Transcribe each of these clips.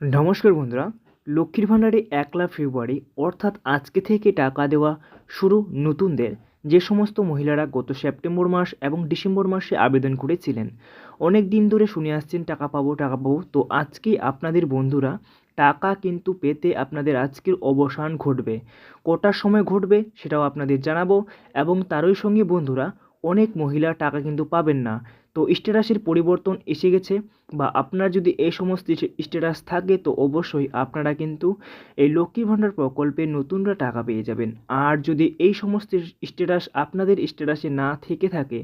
নমস্কার বন্ধুরা, লক্ষ্মীর ভাণ্ডারে একলা ফেব্রুয়ারি, অর্থাৎ আজকে থেকে টাকা দেওয়া শুরু নতুনদের। যে সমস্ত মহিলারা গত সেপ্টেম্বর মাস এবং ডিসেম্বর মাসে আবেদন করেছিলেন, অনেক দিন ধরে শুনে আসছেন, টাকা পাবো টাকা পাবো। তো আজকে আপনাদের বন্ধুরা, টাকা কিন্তু পেতে আপনাদের আজকের অবসান ঘটবে। কটার সময় ঘটবে সেটাও আপনাদের জানাব এবং তারই সঙ্গে বন্ধুরা, অনেক মহিলা টাকা কিন্তু পাবেন না। তো স্ট্যাটাসের পরিবর্তন এসে গেছে বা আপনার যদি এই সমস্ত স্ট্যাটাস থাকে তো অবশ্যই আপনারা কিন্তু এই লক্ষ্মী ভাণ্ডার প্রকল্পে নতুনরা টাকা পেয়ে যাবেন। আর যদি এই সমস্ত স্ট্যাটাস আপনাদের স্ট্যাটাসে না থেকে থাকে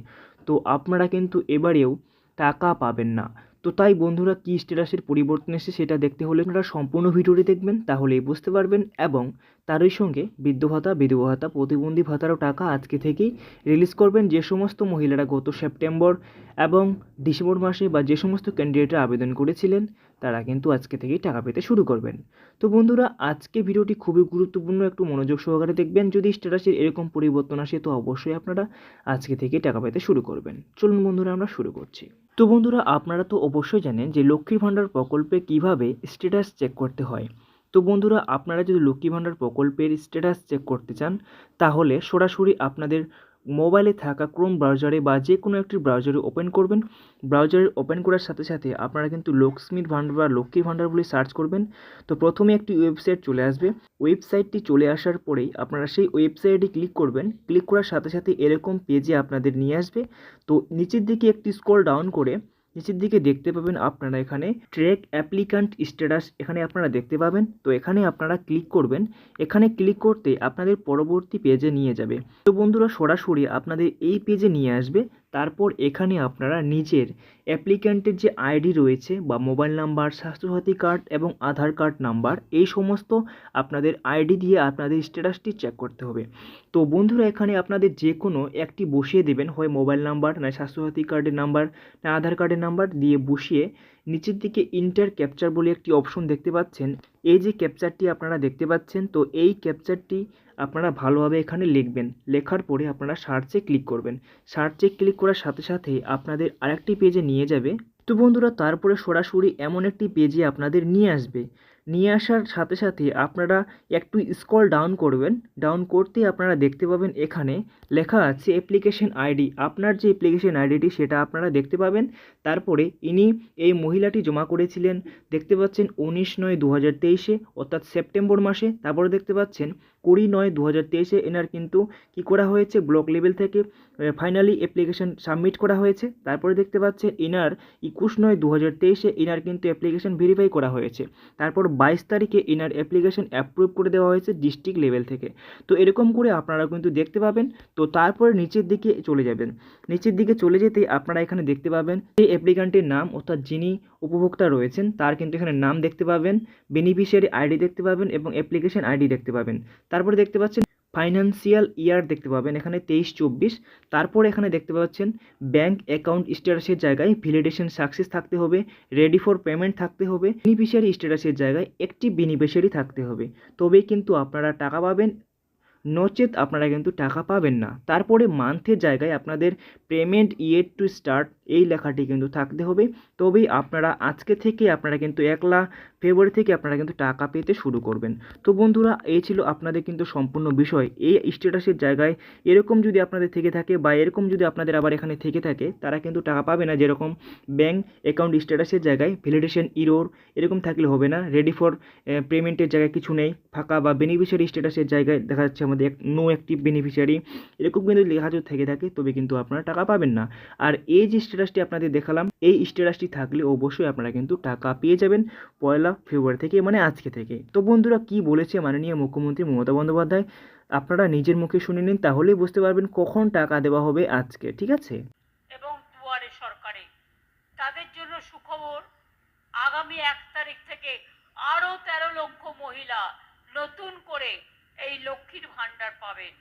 তো আপনারা কিন্তু এবারেও টাকা পাবেন না। তো তাই বন্ধুরা কী স্ট্যাটাসের পরিবর্তন এসে সেটা দেখতে হলে আপনারা সম্পূর্ণ ভিডিওটি দেখবেন, তাহলেই বুঝতে পারবেন এবং তারই সঙ্গে বৃদ্ধ ভাতা, বিধবা ভাতা, প্রতিবন্ধী ভাতারও টাকা আজকে থেকেই রিলিজ করবেন যে সমস্ত মহিলারা গত সেপ্টেম্বর এবং ডিসেম্বর মাসে বা যে সমস্ত ক্যান্ডিডেটরা আবেদন করেছিলেন, তারা কিন্তু আজকে থেকেই টাকা পেতে শুরু করবেন। তো বন্ধুরা, আজকে ভিডিওটি খুবই গুরুত্বপূর্ণ একটু মনোযোগ সহকারে দেখবেন, যদি স্ট্যাটাসের এরকম পরিবর্তন আসে তো অবশ্যই আপনারা আজকে থেকে টাকা পেতে শুরু করবেন। চলুন বন্ধুরা, আমরা শুরু করছি। তো বন্ধুরা, আপনারা তো অবশ্যই জানেন যে লক্ষ্মীর ভাণ্ডার প্রকল্পে কীভাবে স্ট্যাটাস চেক করতে হয়। তো বন্ধুরা, আপনারা যদি লক্ষ্মী ভাণ্ডার প্রকল্পের স্ট্যাটাস চেক করতে চান, তাহলে সরাসরি আপনাদের মোবাইলে থাকা ক্রোম ব্রাউজারে বা যে কোনো একটি ব্রাউজারে ওপেন করবেন। ব্রাউজারে ওপেন করার সাথে সাথে আপনারা কিন্তু লক্ষ্মীর ভাণ্ডার বা লক্ষ্মীর ভাণ্ডার বলে সার্চ করবেন। তো প্রথমে একটি ওয়েবসাইট চলে আসবে। ওয়েবসাইটটি চলে আসার পরেই আপনারা সেই ওয়েবসাইটে ক্লিক করবেন। ক্লিক করার সাথে সাথে এরকম পেজে আপনাদের নিয়ে আসবে। তো নিচের দিকে একটি স্ক্রল ডাউন করে নিচের দিকে দেখতে পাবেন আপনারা এখানে ট্রেক অ্যাপ্লিকান্ট স্ট্যাটাস এখানে আপনারা দেখতে পাবেন। তো এখানে আপনারা ক্লিক করবেন। এখানে ক্লিক করতে আপনাদের পরবর্তী পেজে নিয়ে যাবে। তো বন্ধুরা সরাসরি আপনাদের এই পেজে নিয়ে আসবে। তারপর এখানে আপনারা নিজের অ্যাপ্লিক্যান্টের যে আইডি রয়েছে বা মোবাইল নাম্বার, স্বাস্থ্যসাথী কার্ড এবং আধার কার্ড নাম্বার, এই সমস্ত আপনাদের আইডি দিয়ে আপনাদের স্ট্যাটাসটি চেক করতে হবে। তো বন্ধুরা, এখানে আপনাদের যে কোনো একটি বসিয়ে দেবেন, হয় মোবাইল নাম্বার, না স্বাস্থ্যসাথী কার্ডের নাম্বার, না আধার কার্ডের নাম্বার, দিয়ে বসিয়ে নিচের দিকে ইন্টার ক্যাপচার বলে একটি অপশন দেখতে পাচ্ছেন। এই যে ক্যাপচারটি আপনারা দেখতে পাচ্ছেন, তো এই ক্যাপচারটি আপনারা ভালোভাবে এখানে লিখবেন। লেখার পরে আপনারা সার্চে ক্লিক করবেন। সার্চে ক্লিক করার সাথে সাথে আপনাদের আরেকটি পেজে নিয়ে যাবে। তো বন্ধুরা, তারপরে সরাসরি এমন একটি পেজে আপনাদের নিয়ে আসবে। নিয়ে আসার সাথে সাথে আপনারা একটু স্ক্রল ডাউন করবেন। ডাউন করতেই আপনারা দেখতে পাবেন এখানে লেখা আছে অ্যাপ্লিকেশন আইডি আপনার যে অ্যাপ্লিকেশন আইডিটি সেটা আপনারা দেখতে পাবেন। তারপরে ইনি এই মহিলাটি জমা করেছিলেন, দেখতে পাচ্ছেন উনিশ নয় দু হাজার তেইশে, অর্থাৎ সেপ্টেম্বর মাসে। তারপরে দেখতে পাচ্ছেন কুড়ি নয় দু হাজার তেইশে এনার কিন্তু কী করা হয়েছে? ব্লক লেভেল থেকে ফাইনালি অ্যাপ্লিকেশন সাবমিট করা হয়েছে। তারপরে দেখতে পাচ্ছেন এনার একুশ নয় দু হাজার তেইশে এনার কিন্তু অ্যাপ্লিকেশন ভেরিফাই করা হয়েছে। তারপর বাইশ তারিখে এনার অ্যাপ্লিকেশন অ্যাপ্রুভ করে দেওয়া হয়েছে ডিস্ট্রিক্ট লেভেল থেকে। তো এরকম করে আপনারা কিন্তু দেখতে পাবেন। তো তারপরে নিচের দিকে চলে যাবেন। নিচের দিকে চলে যেতে আপনারা এখানে দেখতে পাবেন এই অ্যাপ্লিকান্টের নাম অর্থাৎ যিনি উপভোক্তা রয়েছেন, তার কিন্তু এখানে নাম দেখতে পাবেন বেনিফিশিয়ারি আইডি দেখতে পাবেন এবং অ্যাপ্লিকেশন আইডি দেখতে পাবেন। তারপরে দেখতে পাচ্ছেন ফাইন্যান্সিয়াল ইয়ার দেখতে পাবেন, এখানে তেইশ চব্বিশ। তারপর এখানে দেখতে পাচ্ছেন ব্যাঙ্ক অ্যাকাউন্ট স্ট্যাটাসের জায়গায় ভ্যালিডেশন সাকসেস থাকতে হবে রেডি ফর পেমেন্ট থাকতে হবে বেনিফিশিয়ারি স্ট্যাটাসের জায়গায় একটি বেনিফিশিয়ারি থাকতে হবে। তবেই কিন্তু আপনারা টাকা পাবেন নচেত আপনারা কিন্তু টাকা পাবেন না। তারপরে মান্থের জায়গায় আপনাদের পেমেন্ট ইয়ের টু স্টার্ট এই লেখাটি কিন্তু থাকতে হবে। তবেই আপনারা আজকে থেকে আপনারা কিন্তু একলা ফেব্রুয়ারি থেকে আপনারা কিন্তু টাকা পেতে শুরু করবেন। তো বন্ধুরা, এই ছিল আপনাদের কিন্তু সম্পূর্ণ বিষয়। এই স্ট্যাটাসের জায়গায় এরকম যদি আপনাদের থেকে থাকে বা এরকম যদি আপনাদের আবার এখানে থেকে থাকে, তারা কিন্তু টাকা পাবে না। যেরকম ব্যাঙ্ক অ্যাকাউন্ট স্ট্যাটাসের জায়গায় ভ্যালিডেশন ইরোর এরকম থাকলে হবে না। রেডি ফর পেমেন্টের জায়গায় কিছু নেই। ফাঁকা বা বেনিফিশিয়ারি স্ট্যাটাসের জায়গায় দেখা যাচ্ছে আমাদের নো অ্যাক্টিভ বেনিফিশিয়ারি এরকম কিন্তু লেখা যদি থেকে থাকে, তবে কিন্তু আপনারা টাকা পাবেন না। আর এই যে স্ট্যাটাসটি আপনাদের দেখালাম, এই স্ট্যাটাসটি থাকলে অবশ্যই আপনারা কিন্তু টাকা পেয়ে যাবেন পয়লা ফেব্রুয়ারি থেকে মানে আজকে থেকে। তো বন্ধুরা, কি বলেছে মাননীয় মুখ্যমন্ত্রী মমতা বন্দ্যোপাধ্যায়? আপনারা নিজের মুখে শুনে নিন, তাহলেই বুঝতে পারবেন কখন টাকা দেওয়া হবে আজকে, ঠিক আছে? তাদের জন্য সুখবর, আগামী এক তারিখ থেকে আরও তেরো লক্ষ মহিলা নতুন করে এই লক্ষ্মীর ভাণ্ডার পাবেন।